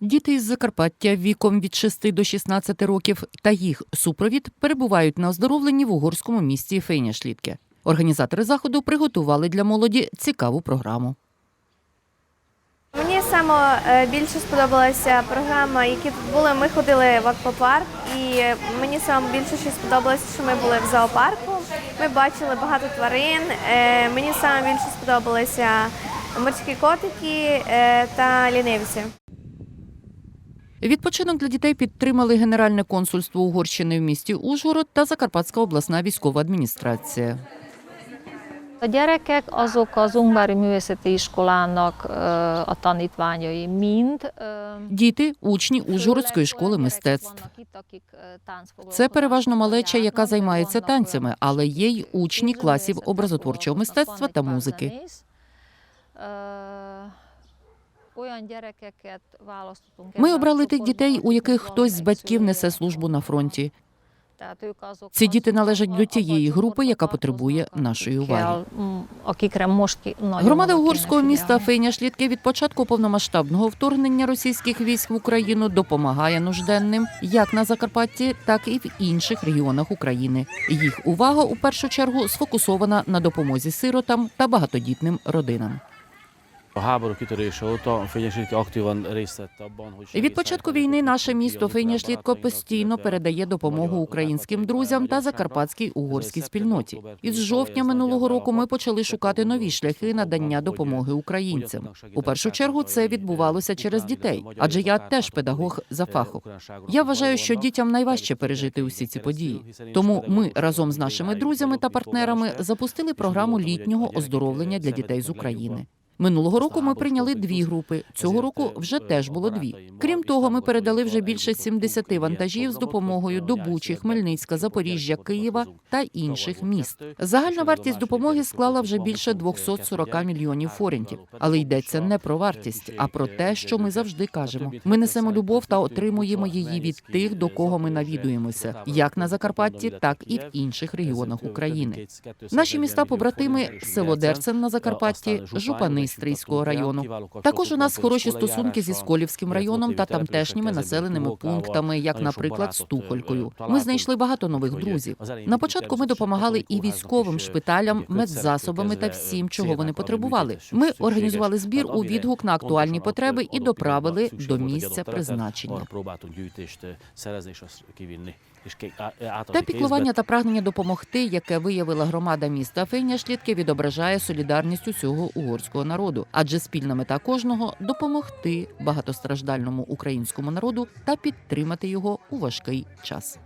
Діти із Закарпаття віком від 6 до 16 років та їх супровід перебувають на оздоровленні в угорському місті Фейняшлітке. Організатори заходу приготували для молоді цікаву програму. Мені саме е, більше сподобалася програма, які тут були. Ми ходили в аквапарк, і мені саме більше що сподобалося, що ми були в зоопарку. Ми бачили багато тварин. Е, Мені саме більше сподобалися морські котики е, та лінивці. Відпочинок для дітей підтримали Генеральне консульство Угорщини в місті Ужгород та Закарпатська обласна військова адміністрація. A gyerekek azok az Ungvári Művészeti Iskolának a tanítványai mind. Діти учні Ужгородської школи мистецтв. Táncfoglalkozásban Це переважно малеча, яка займається танцями, але є й учні класів образотворчого мистецтва та музики. Ми обрали тих дітей, у яких хтось з батьків несе службу на фронті. Ці діти належать до тієї групи, яка потребує нашої уваги. Громада угорського міста. Фейняшлітки від початку повномасштабного вторгнення російських військ в Україну допомагає нужденним як на Закарпатті, так і в інших регіонах України. Їх увага у першу чергу сфокусована на допомозі сиротам та багатодітним родинам. A háború kitörése óta Fényesíti aktívan részt vett abban, hogy Від початку війни наше місто Фейняшлітко постійно передає допомогу українським друзям та закарпатській угорській спільноті. Із жовтня минулого року ми почали шукати нові шляхи надання допомоги українцям. У першу чергу це відбувалося через дітей, адже я теж педагог за фахом. Я вважаю, що дітям найважче пережити усі ці події. Тому ми разом з нашими друзями та партнерами запустили програму літнього оздоровлення для дітей з України. Минулого року ми прийняли дві групи. Цього року вже теж було дві. Крім того, ми передали вже більше 70 вантажів з допомогою до Бучі, Хмельницька, Запоріжжя, Києва та інших міст. Загальна вартість допомоги склала вже більше 240 мільйонів форінтів. Але йдеться не про вартість, а про те, що ми завжди кажемо. Ми несемо любов та отримуємо її від тих, до кого ми навідуємося, як на Закарпатті, так і в інших регіонах України. Наші міста побратими село Дерцен на Закарпатті, Жупани Стрийського району. Також у нас хороші стосунки зі Сколівським районом та тамтешніми населеними пунктами, як, наприклад, Стухолькою. Ми знайшли багато нових друзів. На початку ми допомагали і військовим шпиталям, медзасобами та всім, чого вони потребували. Ми організували збір у відгук на актуальні потреби і доправили до місця призначення. Те піклування та прагнення допомогти, яке виявила громада міста Фейняшлітки, відображає солідарність усього угорського народу, адже спільна мета кожного допомогти багатостраждальному українському народу та підтримати його у важкий час.